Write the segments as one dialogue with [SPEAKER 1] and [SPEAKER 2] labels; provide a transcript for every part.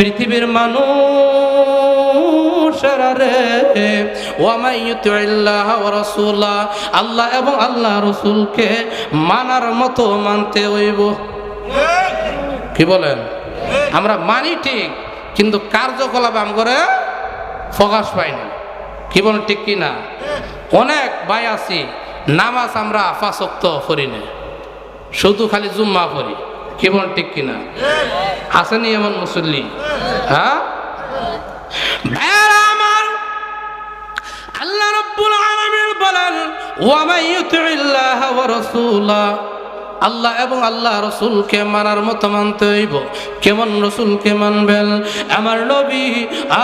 [SPEAKER 1] পৃথিবীর ওয়ামাইয়ুতিল্লাহ আল্লাহ এবং আল্লাহ রসুলকে মানার মতো মানতে হইব। কি বলেন? আমরা মানি ঠিক, কিন্তু কার্যকলাপ আম করে প্রকাশ পাই না। কি বলেন, ঠিক কি না অনেক ভাই আছি নামাজ আমরা আফাসক্ত করি না, শুধু খালি জুম্মা করি কি বল ঠিক কিনা? আসেনি এমন মুসল্লি। হ্যাঁ? আমার আল্লাহ রব্বুল আলামিন বলেন, ওয়া ইউতিল্লাহ ওয়া রাসূলা। আল্লাহ এবং আল্লাহ রসুলকে মানার মতো মানতে হইব। কেমন রসুলকে মানবেন? আমার নবী,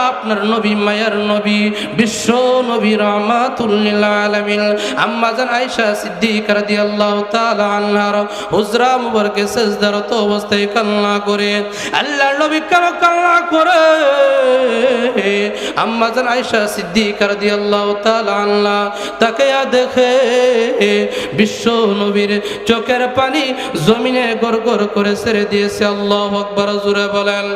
[SPEAKER 1] আপনার নবী, মায়ার নবী, বিশ্ব নবী রহমাতুল্লিল আলামিন। আম্মাজান আয়েশা সিদ্দিকা রাদিয়াল্লাহু তাআলা আনহার হুজরা মুবারকে সেজদারত অবস্থায় কান্না করে। আল্লাহ নবী কেন কান্না করে? আম্মাজান আয়েশা সিদ্দিকা রাদিয়াল্লাহু তাআলা আনহা, তাকে দেখে বিশ্ব নবীর চোখের পানি জমিনে গড় গড় করে ছেড়ে দিয়েছে। আল্লাহ আকবর জুড়ে বলেন।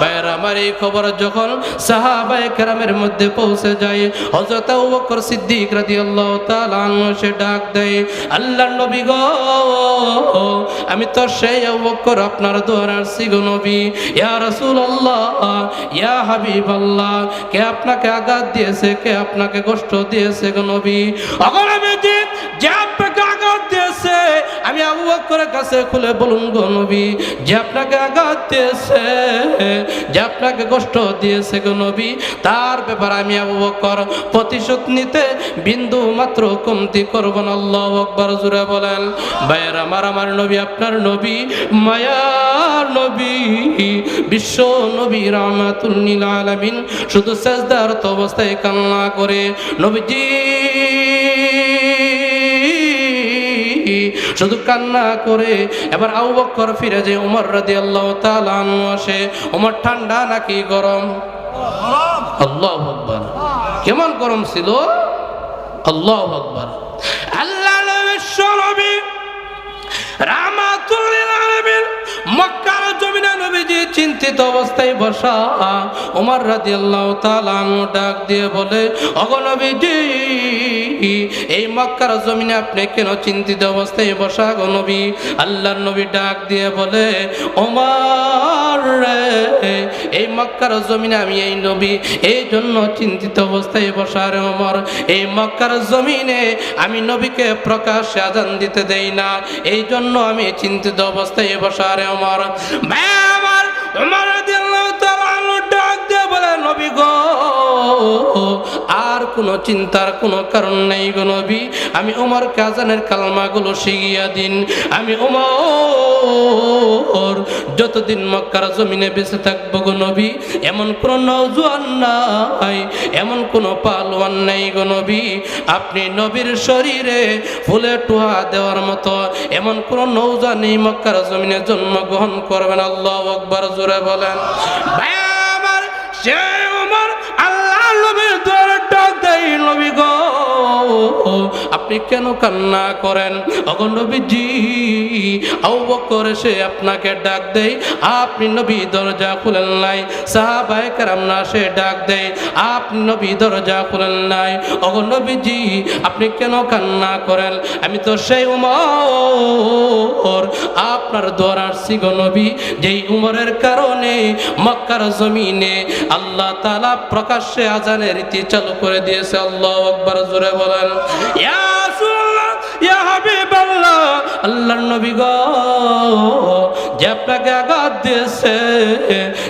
[SPEAKER 1] ভাইয়ের আমার এই খবর যখন সাহাবায়ে কেরামের মধ্যে পৌঁছে যায় বকর সিদ্দিক তাআলা আনহু সে ডাক দেয়, আল্লাহর নবী গো, আমি তো সেই আবু বকর, আপনার দুয়ার আসছি গো নবী। ইয়া রাসূলুল্লাহ, ইয়া হাবিবাল্লাহ, কে আপনাকে আঘাত দিয়েছে, কে আপনাকে কষ্ট দিয়েছে গো নবী? অগর যে আবু বকরের কাছে খুলে বলুন গো নবী, যে আপনাকে আঘাত দিয়েছে, যে আপনাকে কষ্ট দিয়েছে গো নবী, তার ব্যাপারে আমি আবু প্রতিশোধ নিতে বিন্দু মাত্র কমতি করব না। আল্লাহ আকবার জুড়ে বলেন, ভাইয়ের আমার আমার নবী, আপনার নবী, মায়ার নবী, বিশ্ব নবী রহমাতুল্লিল আলামিন, শুধু সেজদার তো অবস্থায় কান্না করে, নবীজি শুধু কান্না করে, এবার আউ বকর ফিরে যে উমর রাজি আল্লাহ আসে, উমর ঠান্ডা নাকি গরম? আল্লাহ আকবর। কেমন গরম ছিল? আল্লাহ আকবর। আল্লাহ রামাতুল আলামিন জমিনে নবীজি চিন্তিত অবস্থায় বসা। ওমর তাআলা আনহু ডাক দিয়ে বলে ওগো নবীজি, এই মক্কার জমিনে আপনি কেন চিন্তিত অবস্থায় বসা গো নবী? আল্লাহর নবী ডাক দিয়ে বলে ওমর এই মক্কার জমিনে আমি এই নবী, এই জন্য চিন্তিত অবস্থায় বসা রে ওমর এই মক্কার জমিনে আমি নবীকে প্রকাশ্যে আজান দিতে দেই না, এই জন্য আমি চিন্তিত অবস্থায় বসা রে ওমর ভাই আমার ওমর রাদিয়াল্লাহু তাআলা গো, আর কোনো চিন্তার কোনো কারণ নেই গো নবী। আমি ওমর কাজানের কালমাগুলো শিখিয়া দিন। আমি ওমর যতদিন মক্কার জমিনে বেঁচে থাকব গো নবী, এমন কোন নৌজওয়ান নাই, এমন কোন পালোয়ান নাই গো নবী। আপনি নবীর শরীরে ফুলে টুহা দেওয়ার মতো এমন কোন নৌজা নেই মক্কার জমিনে জন্মগ্রহণ করবেন। আল্লাহ আকবার, জোরে বলেন। ভাই আমার সে ওমর আল্লাহ নবীর দ্বারা ডাক দেয় নবী গো। আপনি কেন কান্না করেন? অগনবীজি আউ এসে আপনাকে ডাক দেয়। আপনি নবী দরজা খুলেন নাই, সাহাবায়ে কেরাম না সে ডাক দেয়। আপনি নবী দরজা খুলেন নাই অগনবীজি আপনি কেন কান্না করেন? আমি তো সেই উমর, আপনার দ্বারার সিগ নবী। যেই উমরের কারণে মক্কার জমিনে আল্লাহ তালা প্রকাশ্যে আজানের রীতি চালু করে দিয়েছে। আল্লাহ আকবার, জোরে বলেন। নবী যে আপনাকে আঘাত দিয়েছে,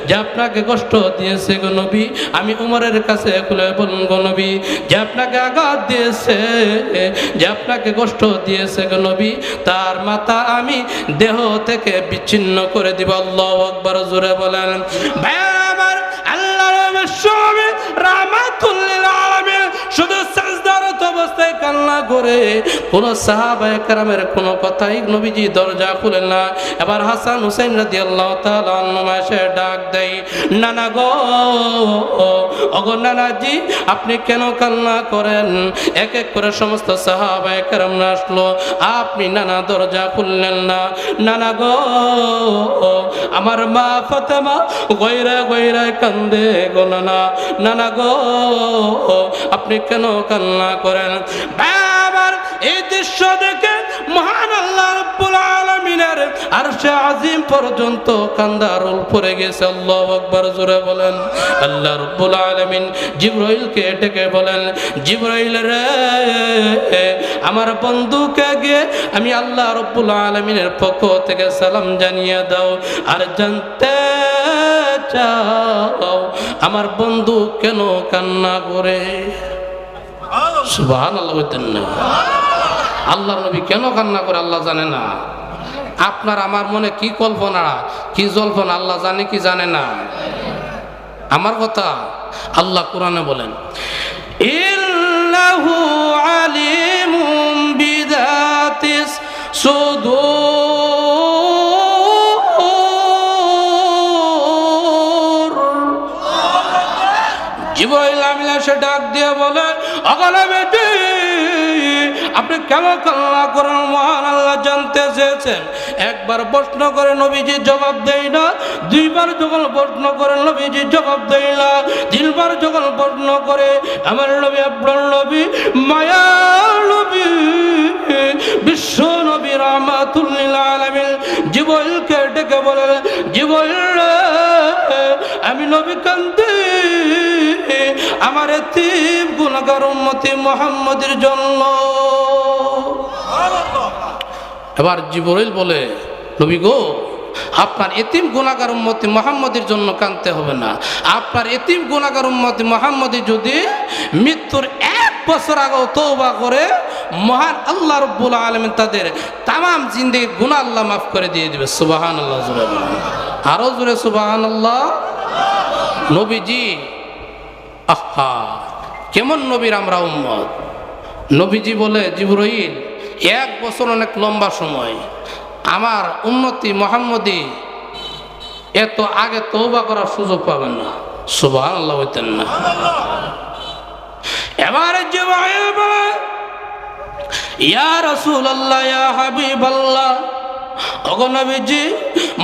[SPEAKER 1] যে কষ্ট দিয়েছে গো নবী, আমি উমরের কাছে বলুন গো নবী আঘাত দিয়েছে কষ্ট দিয়েছে গো নবী, তার মাথা আমি দেহ থেকে বিচ্ছিন্ন করে দিব, আল্লাহ আকবার, জোরে বলেন। ভাই আমার রাহমাতুল্লিল শুধু অবস্থায় কান্না করে। কোন সাহাবায় কেরামের কোনো কথাই নবীজি দরজা খুলেন না। এবার হাসান হুসেন রাজি আল্লাহ তালা ডাক দেয়, নানা গো ওগো নানাজি আপনি কেন কান্না করেন? এক এক করে সমস্ত সাহাবায়ে কেরাম আসলো, আপনি নানা দরজা খুললেন না। নানা গো, আমার মা ফাতেমা গয়রা গয়রায় কান্দে গো নানা। গো, আপনি কেন কান্না করেন? এই দৃশ্য দেখে মহান আল্লাহ রাব্বুল আলামিনের আরশে আজিম পর্যন্ত কান্দারুল পড়ে গেছে, আল্লাহু আকবার জোরে বলেন। আল্লাহ রাব্বুল আলামিন জিবরাইলকে ডেকে বলেন, জিবরাইল রে, আমার বন্ধুকে গিয়ে আমি আল্লাহ রাব্বুল আলামিনের পক্ষ থেকে সালাম জানিয়ে দাও আর জানতে চাও আমার বন্ধু কেন কান্না করে? সুবহান আল্লাহ না। আল্লাহ নবী কেন কান্না করে আল্লাহ জানে না। আপনার আমার মনে কি কল্পনা, কি জল্পনা, আল্লাহ জানে কি জানে না? আমার কথা আল্লাহ কোরআনে বলেন ডাক দিয়ে বেটি আপনি কেন কান্না করেন? মহান আল্লাহ জানতে চেয়েছেন। একবার প্রশ্ন করে নবীজি জবাব দেয় না দুইবার যখন প্রশ্ন করে নবীজি জবাব দেয় না তিনবার যখন প্রশ্ন করে আমার নবী আপনার নবী মায়া নবী বিশ্ব নবী রহমাতুল্লিল আলামিন জিবরাইলকে ডেকে বলেন রে, আমি নবী কান্দি আমার এতিম গুণাগার উম্মতি মোহাম্মদের জন্য। এবার জিবরাইল বলে, নবী গো, আপনার এতিম গুণাগার উম্মতি মোহাম্মদের জন্য কানতে হবে না। আপনার এতিম গুণাগার উম্মতি মোহাম্মদি যদি মৃত্যুর এক বছর আগেও তৌবা করে, মহান আল্লাহ রব্বুল আলমিন তাদের তামাম জিন্দিগি গুণা আল্লাহ মাফ করে দিয়ে দিবে। সুবাহান আল্লাহ জুড়ে বলেন। আরও জুড়ে সুবাহান আল্লাহ নবীজি, আহা, কেমন নবীর আমরা উম্মত? নবীজি বলে জিবরইল এক বছর অনেক লম্বা সময়। আমার উন্নতি মোহাম্মদি এত আগে তৌবা করার সুযোগ পাবেন না। সুবাহ আল্লাহ হইতেন না। এবারে বলে ইয়া রাসূল আল্লাহ ইয়া হাবিব আল্লাহ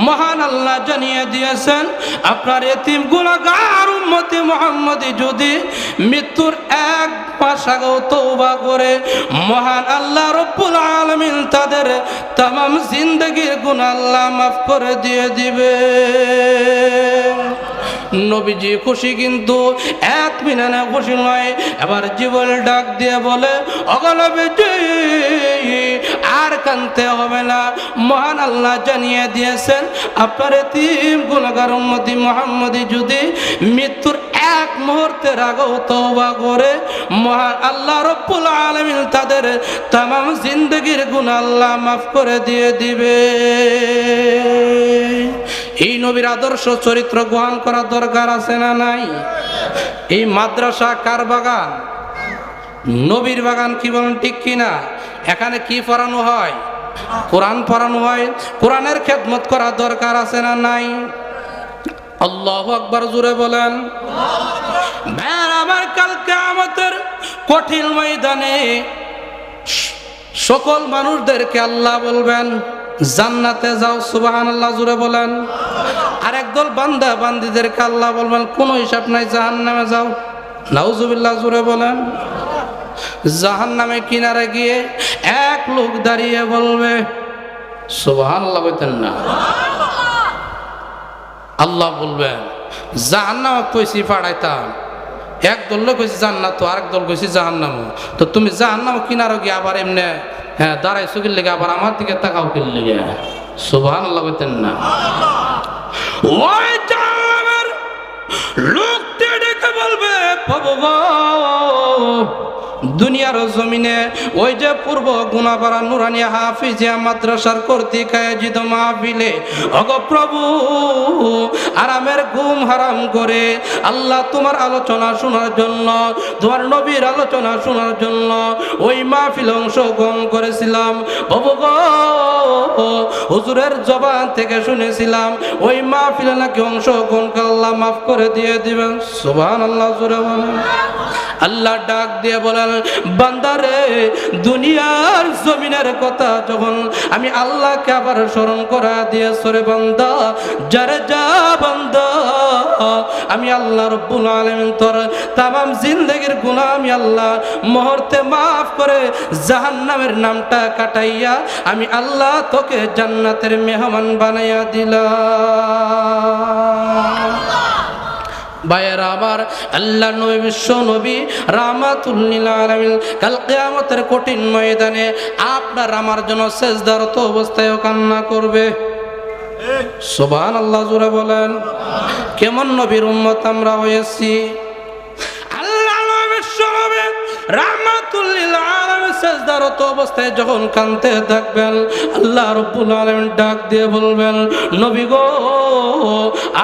[SPEAKER 1] মহান আল্লাহ জানিয়ে দিয়েছেন, আপনার এতিম গুণাগার উম্মতি মোহাম্মদী যদি মৃত্যুর এক তৌবা করে। মহান আলমিন তাদের জিন্দগির আল্লাহ মাফ করে দিয়ে দিবে। নবীজি খুশি কিন্তু, এক মিনানে খুশি নয়। এবার জীবন ডাক দিয়ে বলে অগলবীজি আর কানতে হবে না। মহান আল্লাহ জানিয়ে দিয়েছেন, আপনার তিন গুণগার উম্মতি মোহাম্মদি যদি মৃত্যুর মুহূর্তের আগেও তওবা করে। মহান আল্লাহ রব্বুল আলমিন তাদের তামাম জিন্দগির গুণ আল্লাহ মাফ করে দিয়ে দিবে। এই নবীর আদর্শ চরিত্র গ্রহণ করার দরকার আছে না নাই? এই মাদ্রাসা, কার বাগান? নবীর বাগান কি বলেন, ঠিক কিনা? এখানে কি পড়ানো হয়? কোরআন পড়ানো হয়। কোরআনের খেদমত করার দরকার আছে না নাই? আল্লাহ আকবার জুড়ে বলেন। ভাইয়ার আমার কালকে আমাদের কঠিন ময়দানে। সকল মানুষদেরকে আল্লাহ বলবেন, জান্নাতে যাও সুবাহান আল্লাহ জুড়ে বলেন। আর একদল বান্দা বান্দিদেরকে আল্লাহ বলবেন, কোনো হিসাব নাই জাহান নামে যাও। নাউজুবিল্লাহ জুড়ে বলেন। জাহান নামে কিনারে গিয়ে এক লোক দাঁড়িয়ে বলবে সুবাহান আল্লাহ বলতেন না। আল্লাহ বলবেন জাহান নামে পয়সি পাঠাইতাম। এক দল লোক হয়েছে জান্নাত, আরেক দল কইছি জাহান্নাম। তো তুমি জাহান্নাম কিনারো গিয়ে আবার এমনি হ্যাঁ দাঁড়াই সুখের লেগে আবার আমার দিকে তাকাও কি লেগে সুবহান আল্লাহ বলতেন না ওই দেখে বলবে বাবা দুনিয়ার জমিনে ওই যে পূর্ব গুণাপাড়া নুরানি হাফিজিয়া মাদ্রাসার কর্তৃক আয়োজিত মাহফিলে, অগ প্রভু, আরামের ঘুম হারাম করে আল্লাহ তোমার আলোচনা শোনার জন্য, তোমার নবীর আলোচনা শোনার জন্য ওই মাহফিল অংশগ্রহণ করেছিলাম। হুজুরের জবান থেকে শুনেছিলাম, ওই মাহফিলে নাকি অংশগ্রহণ করে আল্লাহ মাফ করে দিয়ে দিবেন। সুবহান আল্লাহ আল্লাহ ডাক দিয়ে বলেন বান্দারে, দুনিয়ার জমিনের কথা যখন আমি আল্লাহকে আবার স্মরণ করা দিয়ে, সরে বান্দা, যারে যা বান্দা, আমি আল্লাহ রব্বুল আলামিন তোর তামাম জিন্দেগির গুনাহ আমি আল্লাহ মুহূর্তে মাফ করে জাহান্নামের নামটা কাটাইয়া আমি আল্লাহ তোকে জান্নাতের মেহমান বানাইয়া দিলাম। ভাইয়ের আবার আল্লাহ নবী, বিশ্ব নবী রামাতুল্লিল আলামিন, কাল কঠিন ময়দানে আপনার আমার জন্য শেষদারত অবস্থায় কান্না করবে। সোবান আল্লাহ জুড়ে বলেন। কেমন নবীর উম্মত আমরা হয়েছি? আল্লাহ নবী, বিশ্ব নবী রাহমাতুল্লিল আলামিন সেজদারত অবস্থায় যখন কানতে থাকবেন, আল্লাহ রব্বুল আলামিন ডাক দিয়ে বলবেন, নবী গো,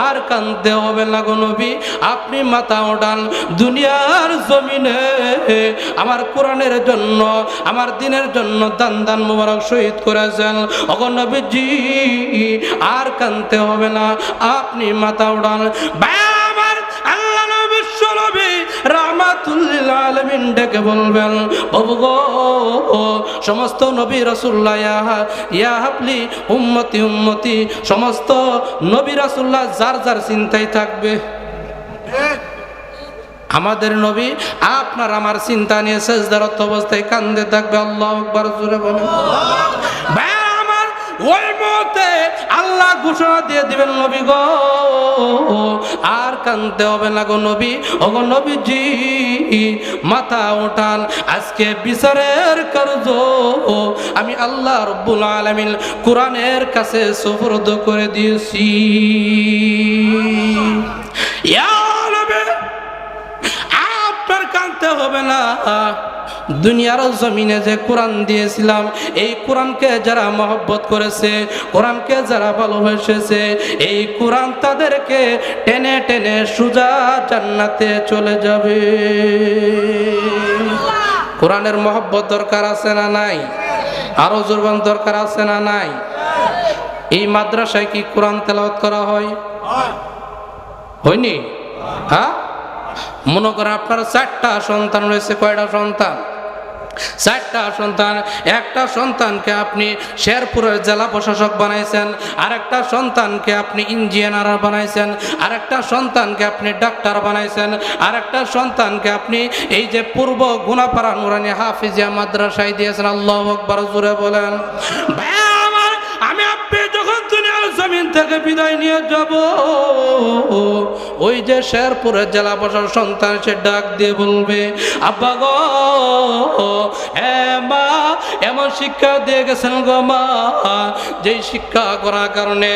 [SPEAKER 1] আর কানতে হবে না গো নবী, আপনি মাথা ওঠান, দুনিয়ার জমিনে আমার কোরআনের জন্য, আমার দিনের জন্য দান দান মুবারক শহীদ করেছেন। অগো নবীজি, আর কানতে হবে না, আপনি মাথা ওঠান। আমার আল্লাহ সমস্ত নবী রাসূলুল্লাহ, ইয়া ইয়া হাবলি, উম্মতি উম্মতি, সমস্ত নবী রাসূলুল্লাহ যার যার চিন্তায় থাকবে। আমাদের নবী আপনার আমার চিন্তা নিয়ে সেজদারত অবস্থায় কান্দে থাকবে, আল্লাহ আকবার, জোরে বলেন। ওই মুহূর্তে আল্লাহ ঘোষণা দিয়ে দিবেন, নবী গো, আর কানতে হবে না গো নবী। ও গো নবীজি, মাথা উঠান, আজকে বিচারের কার্য আমি আল্লাহ রব্বুল আলামিন কোরআনের কাছে সুপর্দ করে দিয়েছি। আপনার কানতে হবে না। দুনিয়ার জমিনে যে কোরআন দিয়েছিলাম, এই কোরআনকে যারা মহব্বত করেছে, কোরআনকে যারা ভালোবেসেছে, এই কোরআন তাদেরকে টেনে টেনে সুজা জান্নাতে চলে যাবে। কোরআনের মহব্বত দরকার আছে না নাই? আরও জোরবান দরকার আছে না নাই? এই মাদ্রাসায় কি কোরআন তেলাওয়াত করা হয়? হয়নি? হ্যাঁ? মনে করেন আপনার চারটা সন্তান রয়েছে, কয়টা সন্তান? চারটা সন্তান, একটা সন্তানকে আপনি শেরপুরের জেলা প্রশাসক বানাইছেন, আরেকটা সন্তানকে আপনি ইঞ্জিনিয়ার বানাইছেন, আরেকটা সন্তানকে আপনি ডাক্তার বানাইছেন, আরেকটা সন্তানকে আপনি এই যে পূর্ব গুণাপাড়া নুরানি হাফিজিয়া মাদ্রাসায় দিয়েছেন, আল্লাহ আকবার জুড়ে বলেন। আমি আপনি যখন দুনিয়ার জমিন থেকে বিদায় নিয়ে যাব ওই যে শেরপুরের জেলা প্রশাসন সন্তান, সে ডাক দিয়ে বলবে, আব্বা গো এ মা, এমন শিক্ষা দিয়ে গেছেন গো মা। যেই শিক্ষা করার কারণে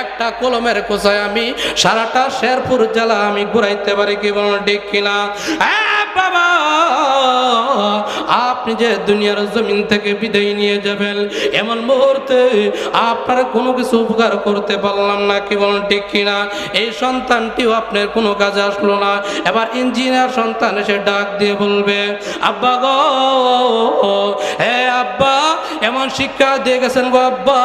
[SPEAKER 1] একটা কলমের কোচায় আমি সারাটা শেরপুর জেলা আমি ঘুরাইতে পারি কি বলুন ঠিক কিনা? এ বাবা আপনি যে দুনিয়ার জমিন থেকে বিদায় নিয়ে যাবেন, এমন মুহূর্তে আপনার কোনো কিছু উপকার করতে পারলাম না, কি বলুন, ঠিক কিনা এই সন্তানটিও আপনার কোনো কাজে আসলো না। এবার ইঞ্জিনিয়ার সন্তান এসে ডাক দিয়ে বলবে, আব্বা গো হে আব্বা, এমন শিক্ষা দিয়ে গেছেন গো আব্বা,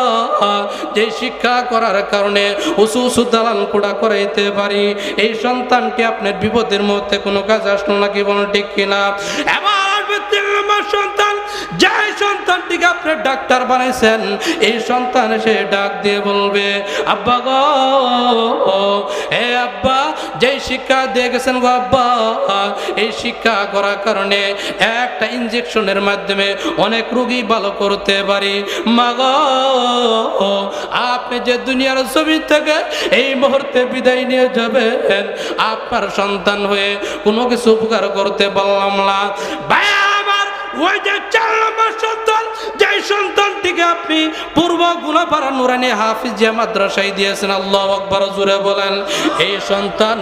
[SPEAKER 1] যে শিক্ষা করার কারণে উঁচু উঁচু দালান কোড়া করাইতে পারি। এই সন্তানটি আপনার বিপদের মধ্যে কোনো কাজ আসলো না, কি বলুন, ঠিক কিনা সন্তান যে সন্তানটিকে আপনি ডাক্তার বানাইছেন, এই সন্তান এসে ডাক দিয়ে বলবে, আব্বা গো হে আব্বা যে শিক্ষা দিয়ে গেছেন গো আব্বা, এই শিক্ষা করার কারণে একটা ইঞ্জেকশনের মাধ্যমে অনেক রুগী ভালো করতে পারি। মা গো, আপনি যে দুনিয়ার ছবি থেকে এই মুহূর্তে বিদায় নিয়ে যাবেন, আপনার সন্তান হয়ে কোনো কিছু উপকার করতে পারলাম না। ওই যে চার নম্বর সন্তান যে সন্তানটিকে আপনি পূর্ব গুণাপাড়া নুরানি হাফিজিয়া মাদ্রাসায় দিয়েছেন, আল্লাহ আকবর জুড়ে বলেন। এই সন্তান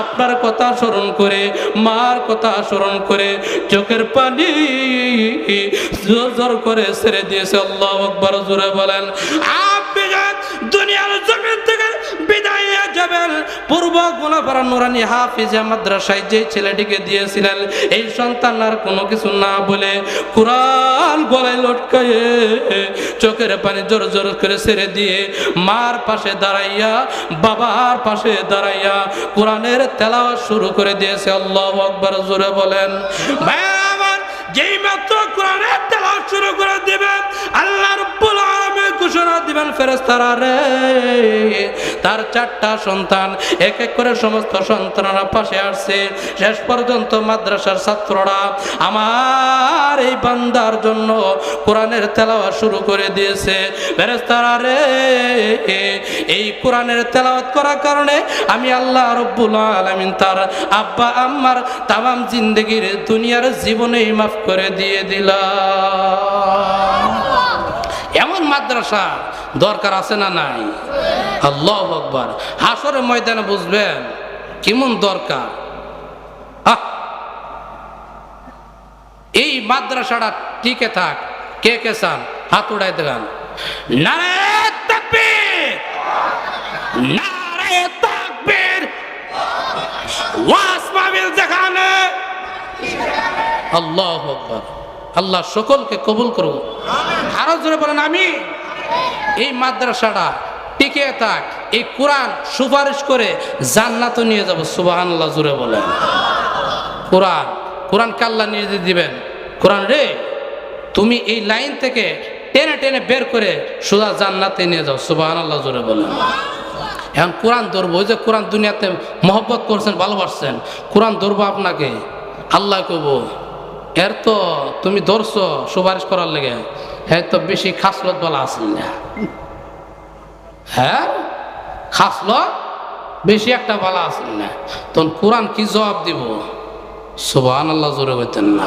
[SPEAKER 1] আপনার কথা স্মরণ করে, মার কথা স্মরণ করে, চোখের পানি জোর করে ছেড়ে দিয়েছে, আল্লাহ আকবর জুড়ে বলেন। আপনি দুনিয়ার জমিন থেকে যাবেন। পূর্ব গুণাপাড়া নুরানি হাফিজা মাদ্রাসায় যে ছেলেটিকে দিয়েছিলেন, এই সন্তান আর কোনো কিছু না বলে কোরআন গলায় লটকায়ে চোখের পানি জোর জোর করে ছেড়ে দিয়ে মার পাশে দাঁড়াইয়া, বাবার পাশে দাঁড়াইয়া কোরআনের তেলাওয়াত শুরু করে দিয়েছে। আল্লাহ আকবার, জোরে বলেন। ভাইয়া আমার যেই মাত্র কোরআনের তেলাওয়াত শুরু ফেরেশতারা রে। তার চারটা সন্তান, এক এক করে সমস্ত সন্তানরা পাশে আসছে। শেষ পর্যন্ত মাদ্রাসার ছাত্ররা আমার এই বান্দার জন্য কোরআনের তেলাওয়াত শুরু করে দিয়েছে। ফেরেশতারা রে, এই কোরআনের তেলাওয়াত করার কারণে আমি আল্লাহ রব্বুল আলামিন তার আব্বা, আম্মার তামাম জিন্দগির দুনিয়ার জীবনেই মাফ করে দিয়ে দিলাম। এমন মাদ্রাসা দরকার আছে না নাই? আল্লাহ আকবার। হাসরের ময়দানে বুঝবেন, কেমন দরকার? আহ! এই মাদ্রাসাটা টিকে থাক, কে কে চান? হাত উড়াই দেখান আল্লাহ আল্লাহ সকলকে কবুল করব আরও জোরে বলেন আমি এই মাদ্রাসাটা টিকে থাক, এই কোরআন সুপারিশ করে জান্নাত নিয়ে যাব সুবাহান আল্লাহ জোরে বলেন। কোরআন কোরআন কাল্লা নিয়ে দিবেন? কোরআন রে, তুমি এই লাইন থেকে টেনে টেনে বের করে সুদা জান্নাতে নিয়ে যাও সুবাহান আল্লাহ জোরে বলেন। এখন কোরআন ধরবো, ওই যে কোরআন দুনিয়াতে মহব্বত করছেন, ভালোবাসছেন, কোরআন ধরবো আপনাকে, আল্লাহ কব এর তো তুমি ধরছো সুপারিশ করার লেগে। হ্যাঁ তো বেশি খাসলত বলা আসেন না। হ্যাঁ খাসলত বেশি একটা বলা আসেন না। তখন কোরআন কি জবাব দিব? সুবাহ আল্লাহ জোরে হইতেন না।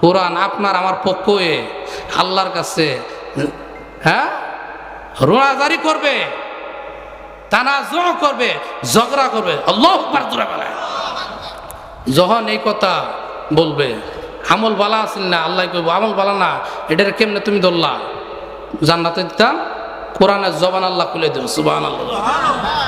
[SPEAKER 1] কোরআন আপনার, আমার পক্ষ আল্লাহর কাছে হ্যাঁ রোনাজারি করবে তানা করবে, ঝগড়া করবে। আল্লাহ যখন এই কথা বলবে আমল বালা আছেন না, আল্লাহ কইব, আমল বালা না, এটার কেমনে তুমি ধরলা? জান্নাতে দিতাম কোরআনের জবান আল্লাহ খুলে দেব সুবাহ আল্লাহ